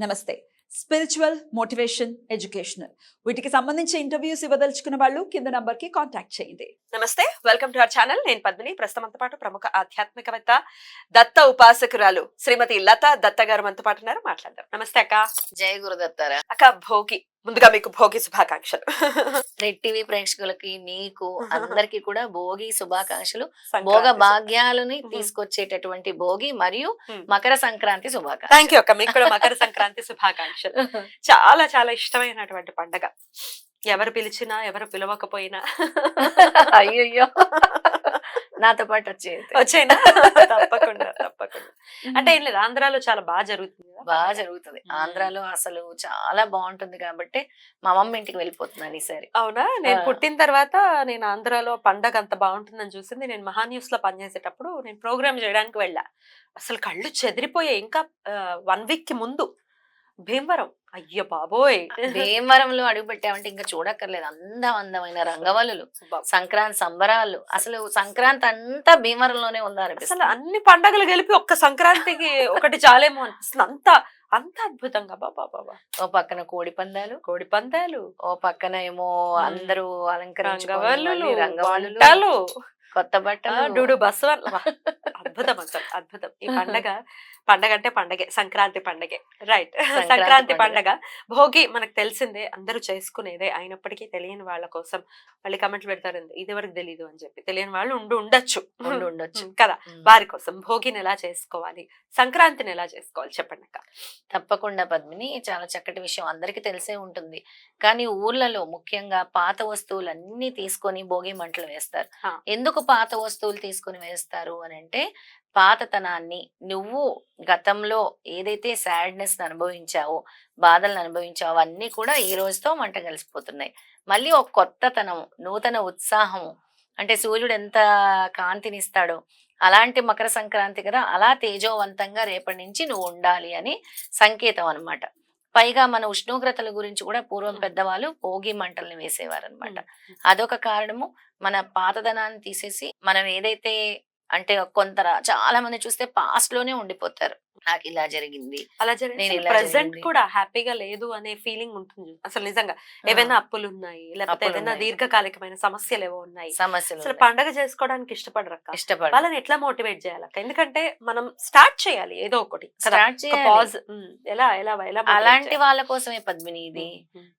నమస్తే. Spiritual motivation educational వీటికి సంబంధించి ఇంటర్వ్యూస్ ఇవ్వదలుచుకున్న వాళ్ళు కింద నంబర్కి కాంటాక్ట్ చేయండి. నమస్తే. వెల్కమ్ టు అవర్ ఛానల్ నేను పద్మిని. ప్రస్తుతంతో పాటు ప్రముఖ ఆధ్యాత్మికవేత్త దత్త ఉపాసకురాలు శ్రీమతి లత దత్త గారు మనతో పాటు ఉన్నారు. మాట్లాడదాం. నమస్తే అక్క. జయ గురుదత్తారా. అక్క భోగి. ముందుగా మీకు భోగి శుభాకాంక్షలు. రెడ్ టీవీ ప్రేక్షకులకి నీకు అందరికి కూడా భోగి శుభాకాంక్షలు. భోగ భాగ్యాలని. తీసుకొచ్చేటటువంటి భోగి మరియు. మకర సంక్రాంతి శుభాకాంక్షలు. థ్యాంక్ యూ అక్క మీకు కూడా మకర సంక్రాంతి శుభాకాంక్షలు. చాలా చాలా ఇష్టమైనటువంటి పండగ. ఎవరు పిలిచినా ఎవరు పిలవకపోయినా. అయ్యయ్యో. నాతో పాటు వచ్చేది వచ్చేనా తప్పకుండా తప్పకుండా. అంటే ఏం లేదు ఆంధ్రాలో చాలా బాగా జరుగుతుంది బాగా జరుగుతుంది. ఆంధ్రాలో అసలు చాలా బాగుంటుంది కాబట్టి మా మమ్మీ ఇంటికి వెళ్ళిపోతున్నాను ఈసారి. అవునా? నేను. పుట్టిన తర్వాత నేను ఆంధ్రాలో పండగ అంత బాగుంటుందని చూసింది. నేను మహా న్యూస్లో పనిచేసేటప్పుడు నేను ప్రోగ్రామ్ చేయడానికి వెళ్ళా. అసలు కళ్ళు చెదిరిపోయాయి. ఇంకా వన్ వీక్కి ముందు భీమవరం. అయ్యో బాబోయ్. భీమవరంలో అడుగు పెట్టామంటే ఇంకా చూడక్కర్లేదు. అందం అందమైన రంగవల్లులు సంక్రాంతి సంబరాలు. అసలు సంక్రాంతి అంతా భీమవరంలోనే అసలు ఉందనిపిస్తుంది అన్ని పండగలు కలిపి ఒక్క సంక్రాంతికి ఒకటి చాలేమో అనిపిస్తుంది. అంత అంత అద్భుతంగా బాబా బాబా ఓ పక్కన కోడి పందాలు. కోడి పందాలు. ఓ పక్కన ఏమో. అందరూ రంగవల్లులు రంగవల్లులు వంటలు కొత్త బట్టలు. డూడు బస్సు అద్భుతం అసలు అద్భుతం. ఈ పండగ పండగ అంటే పండగే సంక్రాంతి పండగే. రైట్ సంక్రాంతి పండగ. భోగి మనకు తెలిసిందే అందరూ చేసుకునేదే అయినప్పటికీ తెలియని వాళ్ళ కోసం మళ్ళీ కమెంట్లు పెడతారు ఇది వరకు తెలియదు అని చెప్పి. తెలియని వాళ్ళు ఉండి ఉండొచ్చు. ఉండి ఉండొచ్చు. కదా. వారి కోసం భోగిని ఎలా చేసుకోవాలి సంక్రాంతిని ఎలా చేసుకోవాలి చెప్పండి అక్క. తప్పకుండా పద్మిని చాలా చక్కటి విషయం. అందరికీ తెలిసే ఉంటుంది. కానీ ఊర్లలో ముఖ్యంగా పాత వస్తువులు అన్ని తీసుకొని భోగి మంటలు వేస్తారు. ఎందుకు పాత వస్తువులు తీసుకొని వేస్తారు అని అంటే పాతతనాన్ని నువ్వు గతంలో ఏదైతే సాడ్నెస్ అనుభవించావో బాధలను అనుభవించావో అవన్నీ కూడా ఈ రోజుతో మంట కలిసిపోతున్నాయి. మళ్ళీ ఒక కొత్తతనం నూతన ఉత్సాహం అంటే సూర్యుడు ఎంత కాంతినిస్తాడో అలాంటి మకర సంక్రాంతి కదా అలా తేజోవంతంగా రేపటి నుంచి నువ్వు ఉండాలి అని సంకేతం అన్నమాట. పైగా మన ఉష్ణోగ్రతల గురించి కూడా పూర్వం. పెద్దవాళ్ళు భోగి మంటల్ని వేసేవారు అనమాట అదొక కారణము. మన పాతదనాన్ని తీసేసి మనం ఏదైతే అంటే కొంత చాలా మంది చూస్తే పాస్ట్లోనే ఉండిపోతారు. నాకు ఇలా జరిగింది. అలా జరిగింది. ప్రెసెంట్. కూడా హ్యాపీగా లేదు అనే ఫీలింగ్ ఉంటుంది అసలు నిజంగా ఏవైనా అప్పులు ఉన్నాయి లేకపోతే ఏదైనా. దీర్ఘకాలికమైన సమస్యలు ఏవో ఉన్నాయి. సమస్యలు అసలు. పండగ చేసుకోవడానికి ఇష్టపడరక్క ఇష్టపడ వాళ్ళని ఎట్లా మోటివేట్ చేయాలక్క ఎందుకంటే మనం స్టార్ట్ చేయాలి ఏదో ఒకటి? స్టార్ట్ చేయాలి. ఎలా ఎలా ఎలా అలాంటి చేయాలి? వాళ్ళ కోసమే పద్మిని ఇది.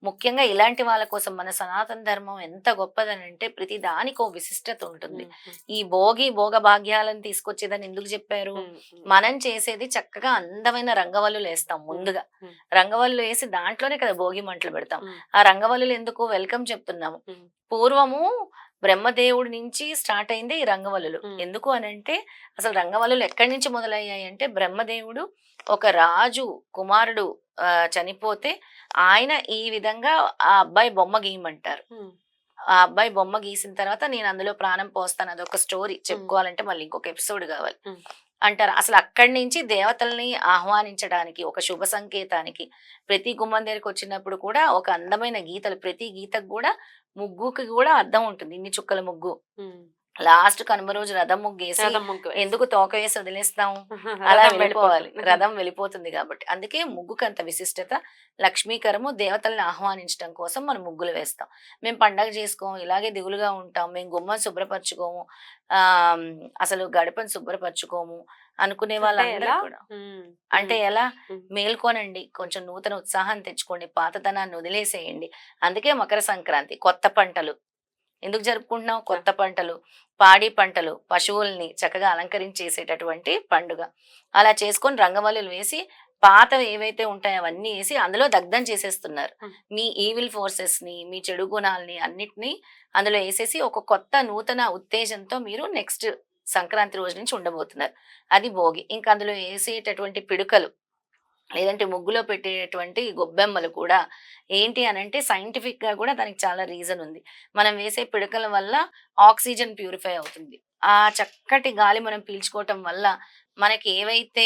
ముఖ్యంగా ఇలాంటి వాళ్ళ కోసం మన సనాతన ధర్మం ఎంత గొప్పదని అంటే ప్రతి దానికి విశిష్టత ఉంటుంది. ఈ భోగి భోగ భాగ్యాలను తీసుకొచ్చేదని ఎందుకు చెప్పారు? మనం చేసేది చక్కగా అందమైన రంగవల్లులు వేస్తాం ముందుగా. ఉమ్. రంగవల్లు వేసి దాంట్లోనే కదా భోగి మంటలు పెడతాం. ఆ రంగవల్లులు ఎందుకు వెల్కమ్ చెప్తున్నాము. పూర్వము బ్రహ్మదేవుడి నుంచి స్టార్ట్ అయింది ఈ రంగవల్లులు. ఎందుకు అని అంటే అసలు రంగవల్లులు ఎక్కడి నుంచి మొదలయ్యాయి అంటే బ్రహ్మదేవుడు ఒక రాజు కుమారుడు చనిపోతే ఆయన ఈ విధంగా ఆ అబ్బాయి బొమ్మ గీయమంటారు. ఆ అబ్బాయి బొమ్మ గీసిన తర్వాత నేను అందులో ప్రాణం పోస్తాను. అదొక స్టోరీ. చెప్పుకోవాలంటే మళ్ళీ ఇంకొక ఎపిసోడ్ కావాలి. అంటారు. అసలు అక్కడి నుంచి దేవతల్ని ఆహ్వానించడానికి ఒక శుభ సంకేతానికి ప్రతి గుమ్మం దగ్గరికి వచ్చినప్పుడు కూడా ఒక అందమైన గీతలు ప్రతి గీతకు కూడా ముగ్గుకి కూడా అర్థం ఉంటుంది. ఇన్ని చుక్కల ముగ్గు. లాస్ట్ కనుమ రోజు రథం ముగ్గు వేసి రథం ముగ్గు వేసి. ఎందుకు తోక వేసి వదిలేస్తాం? అలా వెళ్ళిపోవాలి. రథం వెళ్ళిపోతుంది కాబట్టి. అందుకే ముగ్గుకి అంత విశిష్టత లక్ష్మీకరము దేవతల్ని ఆహ్వానించడం కోసం మనం ముగ్గులు వేస్తాం. మేము పండగ చేసుకోము ఇలాగే దిగులుగా ఉంటాం మేము గుమ్మం శుభ్రపరచుకోము ఆ అసలు గడపను శుభ్రపరచుకోము అనుకునే వాళ్ళందరూ? కూడా. ఉమ్, అంటే ఎలా. మేల్కోనండి కొంచెం నూతన ఉత్సాహం తెచ్చుకోండి పాతతనాన్ని వదిలేసేయండి. అందుకే మకర సంక్రాంతి కొత్త పంటలు. ఎందుకు జరుపుకుంటున్నాం కొత్త పంటలు పాడి పంటలు పశువుల్ని చక్కగా అలంకరించేసేటటువంటి పండుగ. అలా చేసుకొని రంగవల్లులు వేసి పాతవి ఏవైతే ఉంటాయో అవన్నీ వేసి అందులో దగ్ధం చేసేస్తున్నారు. మీ ఈవిల్ ఫోర్సెస్ని మీ చెడు గుణాలని అన్నిటినీ అందులో వేసేసి ఒక కొత్త నూతన ఉత్తేజంతో మీరు నెక్స్ట్ సంక్రాంతి రోజు నుంచి ఉండబోతున్నారు. అది భోగి. ఇంకా అందులో వేసేటటువంటి పిడుకలు లేదంటే ముగ్గులో పెట్టేటువంటి గొబ్బెమ్మలు కూడా ఏంటి అని అంటే సైంటిఫిక్గా కూడా దానికి చాలా రీజన్ ఉంది. మనం వేసే పిడకల వల్ల ఆక్సిజన్ ప్యూరిఫై అవుతుంది. ఆ చక్కటి గాలి మనం పీల్చుకోవటం వల్ల మనకి ఏవైతే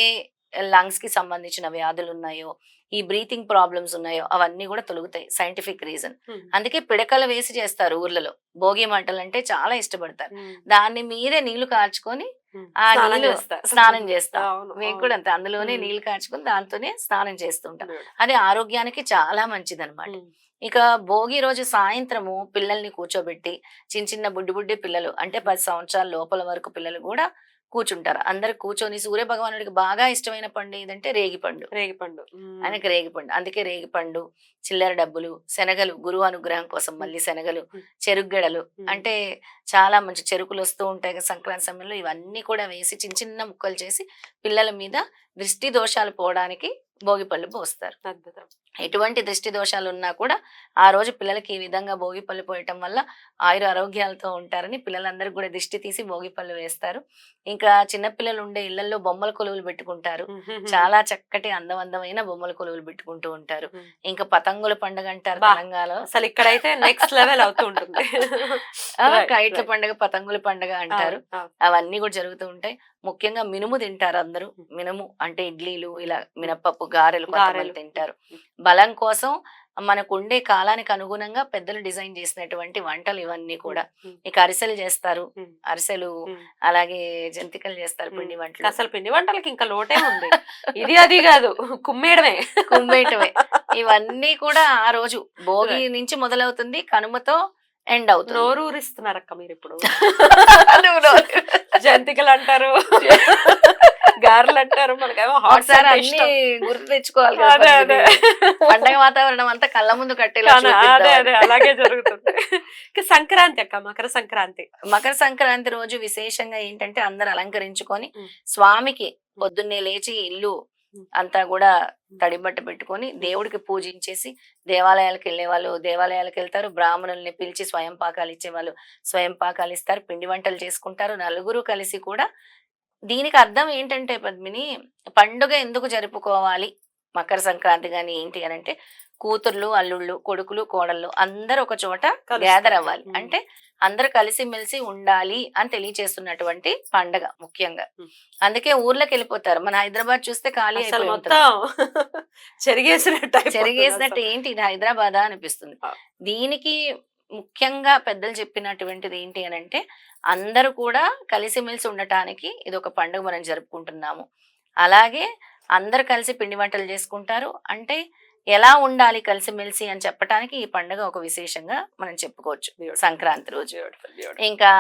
లంగ్స్కి సంబంధించిన వ్యాధులు ఉన్నాయో ఈ బ్రీతింగ్ ప్రాబ్లమ్స్ ఉన్నాయో అవన్నీ కూడా తొలుగుతాయి సైంటిఫిక్ రీజన్ అందుకే పిడకలు వేసి చేస్తారు ఊర్లలో. భోగి మంటలు అంటే చాలా ఇష్టపడతారు. దాన్ని మీరే నీళ్ళు కార్చుకొని ఉమ్. ఆ స్నానం నీళ్ళు చేస్తా. స్నానం చేస్తాం మేము. కూడా అంతే అందులోనే. నీళ్ళు కాచుకుని దాంతోనే స్నానం చేస్తుంటాం. అది ఆరోగ్యానికి చాలా మంచిది ఉమ్. ఇక భోగి రోజు సాయంత్రము పిల్లల్ని కూర్చోబెట్టి చిన్న చిన్న బుడ్డి బుడ్డి పిల్లలు అంటే పది సంవత్సరాల లోపల వరకు పిల్లలు కూడా కూర్చుంటారు అందరు కూర్చొని సూర్య భగవానుడికి బాగా ఇష్టమైన పండు ఏదంటే రేగిపండు రేగిపండు. ఆయనకి రేగిపండు అందుకే రేగిపండు చిల్లర డబ్బులు శనగలు గురువు అనుగ్రహం కోసం మళ్ళీ శనగలు. చెరుగ్గడలు. అంటే చాలా మంచి చెరుకులు వస్తూ ఉంటాయి కదా సంక్రాంతి సమయంలో ఇవన్నీ కూడా వేసి చిన్న చిన్న ముక్కలు చేసి పిల్లల మీద దృష్టి దోషాలు పోవడానికి భోగి పళ్ళు పోస్తారు ఎటువంటి దృష్టి దోషాలు ఉన్నా కూడా ఆ రోజు పిల్లలకి ఈ విధంగా భోగి పళ్ళు పోయటం వల్ల ఆయుర ఆరోగ్యాలతో ఉంటారని పిల్లలందరికీ కూడా దిష్టి తీసి భోగి పళ్ళు వేస్తారు. ఇంకా చిన్నపిల్లలు ఉండే ఇళ్ళలో బొమ్మల కొలువులు పెట్టుకుంటారు. చాలా చక్కటి అందమైన బొమ్మల కొలువులు పెట్టుకుంటూ ఉంటారు. ఇంకా పతంగుల పండుగ అంటారు. తెలంగాణలో. అసలు ఇక్కడైతే నెక్స్ట్ లెవెల్ అవుతూ ఉంటుంది. ఆ, Right, కైట్ల. పండుగ పతంగుల పండుగ అంటారు. అవును, అవును. అవన్నీ కూడా జరుగుతూ ఉంటాయి. ముఖ్యంగా మినుము తింటారు అందరూ. మినుము అంటే ఇడ్లీలు ఇలా మినపప్పు గారెలు గారెలు. తింటారు. బలం కోసం మనకు ఉండే కాలానికి అనుగుణంగా పెద్దలు డిజైన్ చేసినటువంటి వంటలు ఇవన్నీ కూడా. ఇక అరిసెలు చేస్తారు. అరిసెలు. అలాగే జంతికలు చేస్తారు పిండి వంటలు. అసలు పిండి వంటలకి ఇంకా లోటే ఉంది. ఇది అది కాదు. కుమ్మేయడమే. కుమ్మేయటమే. ఇవన్నీ కూడా ఆ రోజు భోగి నుంచి మొదలవుతుంది. కనుమతో ఎండ్ అవుతుంది. నోరు ఊరిస్తున్నారక్క మీరు ఇప్పుడు జంతికలు అంటారు గారెలు అంటారు మనకేమో హాట్ అన్ని గుర్తు తెచ్చుకోవాలి. పండగ వాతావరణం అంతా కళ్ళ ముందు కట్టేలా అలాగే జరుగుతుంది. సంక్రాంతి అక్క మకర సంక్రాంతి. మకర సంక్రాంతి రోజు విశేషంగా ఏంటంటే అందరు అలంకరించుకొని. స్వామికి పొద్దున్నే లేచి ఇల్లు. అంతా కూడా తడిబట్ట పెట్టుకొని దేవుడికి పూజించేసి దేవాలయాలకు వెళ్ళే వాళ్ళు దేవాలయాలకు వెళ్తారు. బ్రాహ్మణుల్ని పిలిచి స్వయం పాకాలు ఇచ్చే వాళ్ళు స్వయం పాకాలు ఇస్తారు. పిండి వంటలు చేసుకుంటారు. నలుగురు కలిసి కూడా దీనికి అర్థం ఏంటంటే పద్మిని పండుగ ఎందుకు జరుపుకోవాలి? మకర సంక్రాంతి కానీ ఏంటి అని అంటే కూతుర్లు అల్లుళ్ళు కొడుకులు కోడళ్ళు అందరు ఒక చోట. గ్యాదర్ అవ్వాలి. అంటే అందరు కలిసిమెలిసి ఉండాలి అని తెలియచేస్తున్నటువంటి పండగ ముఖ్యంగా. అందుకే ఊర్లోకి వెళ్ళిపోతారు మన హైదరాబాద్ చూస్తే ఖాళీ చెరిగేసినట్టు చెరిగేసినట్టు. ఏంటి ఇది హైదరాబాద్ అనిపిస్తుంది. దీనికి ముఖ్యంగా పెద్దలు చెప్పినటువంటిది ఏంటి అని అంటే అందరూ కూడా కలిసిమెలిసి ఉండటానికి ఇది ఒక పండుగ మనం జరుపుకుంటున్నాము అలాగే అందరు కలిసి పిండి వంటలు చేసుకుంటారు అంటే ఎలా ఉండాలి కలిసిమెలిసి అని చెప్పడానికి ఈ పండుగ ఒక విశేషంగా మనం చెప్పుకోవచ్చు. సంక్రాంతి రోజు. ఇంకా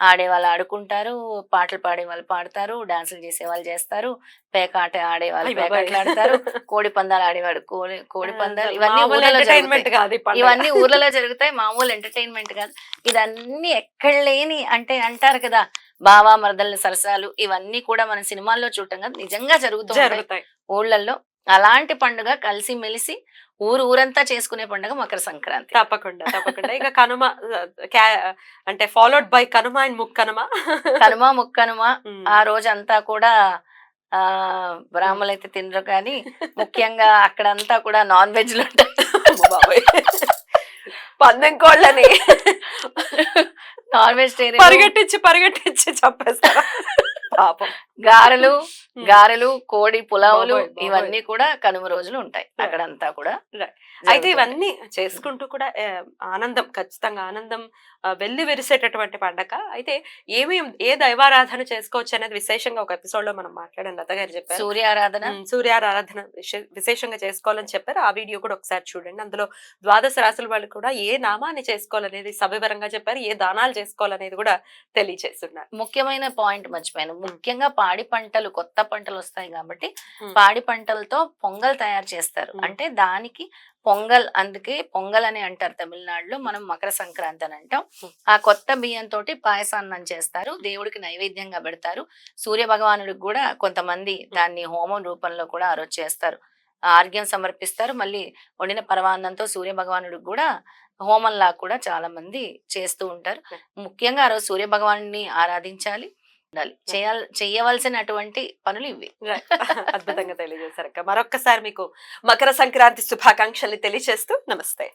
ఆడే వాళ్ళు ఆడుకుంటారు పాటలు పాడే వాళ్ళు పాడతారు డాన్సులు చేసే వాళ్ళు చేస్తారు పేకాట ఆడే వాళ్ళు. పేకాటలు ఆడతారు కోడి పందాలు ఆడేవాడు కోడి కోడి పందాలు ఇవన్నీ ఊర్లలో జరుగుతాయి. ఇవన్నీ ఊర్లలో జరుగుతాయి మామూలు ఎంటర్టైన్మెంట్ కాదు. ఇదన్నీ ఎక్కడ లేని అంటే అంటారు కదా బావా మరదళ్ళ సరసాలు ఇవన్నీ కూడా మన సినిమాల్లో చూడటం కాదు నిజంగా జరుగుతూ ఉంటాయి. ఊళ్ళల్లో అలాంటి పండుగ కలిసి మెలిసి ఊరు ఊరంతా చేసుకునే పండుగ మకర సంక్రాంతి. తప్పకుండా తప్పకుండా. ఇక కనుమ అంటే followed by Kanuma and Mukkanuma. Kanuma Mukkanuma. ఆ రోజు అంతా కూడా ఆ బ్రాహ్మణులు అయితే తినరు కానీ ముఖ్యంగా అక్కడంతా కూడా నాన్ వెజ్లు ఉంటాయి బాబోయ్. పందెం కోళ్ళని నాన్ వెజిటేరియన్ పరిగెట్టించి పరిగెట్టించి చంపేస్తారు? పాపం. గారెలు. గారెలు కోడి పులావులు. ఇవన్నీ కూడా కనుమ రోజులు ఉంటాయి అక్కడంతా కూడా. అయితే. ఇవన్నీ చేసుకుంటూ కూడా ఆనందం ఖచ్చితంగా ఆనందం ఆ, వెళ్ళి విరిసేటటువంటి పండగ. అయితే ఏమేం ఏ దైవారాధన చేసుకోవచ్చు అనేది విశేషంగా ఒక ఎపిసోడ్లో మనం మాట్లాడాం. లత గారు చెప్పారు. సూర్య ఆరాధన ఉమ్, సూర్యారాధన విశే- విశేషంగా చేసుకోవాలని చెప్పారు. ఆ వీడియో కూడా ఒకసారి చూడండి. అందులో ద్వాదశ రాశుల వాళ్ళు కూడా ఏ నామాన్ని చేసుకోవాలనేది సవివరంగా చెప్పారు. ఏ దానాలు చేసుకోవాలనేది కూడా తెలియచేస్తున్నారు. ముఖ్యమైన పాయింట్ మర్చిపోయాను. ముఖ్యంగా పాడి పంటలు కొత్త పంటలు వస్తాయి కాబట్టి. పాడి పంటలతో పొంగల్ తయారు చేస్తారు. అంటే దానికి పొంగల్ అందుకే పొంగల్ అని అంటారు తమిళనాడులో మనం మకర సంక్రాంతి అని అంటాం. ఆ కొత్త బియ్యంతో పాయసాన్నం చేస్తారు. దేవుడికి నైవేద్యంగా పెడతారు. సూర్య భగవానుడికి కూడా కొంతమంది దాన్ని హోమం రూపంలో కూడా ఆ రోజు చేస్తారు. ఆర్ఘ్యం సమర్పిస్తారు. మళ్ళీ వండిన పరమాన్నంతో సూర్య భగవానుడికి కూడా హోమంలా కూడా చాలా మంది చేస్తూ ఉంటారు. ముఖ్యంగా ఆ రోజు సూర్య భగవానుడిని ఆరాధించాలి. ఉండాలి. చేయాలి చేయవలసినటువంటి పనులు ఇవి. అద్భుతంగా తెలియజేశారు మరొక్కసారి మీకు మకర సంక్రాంతి శుభాకాంక్షల్ని తెలియజేస్తూ నమస్తే.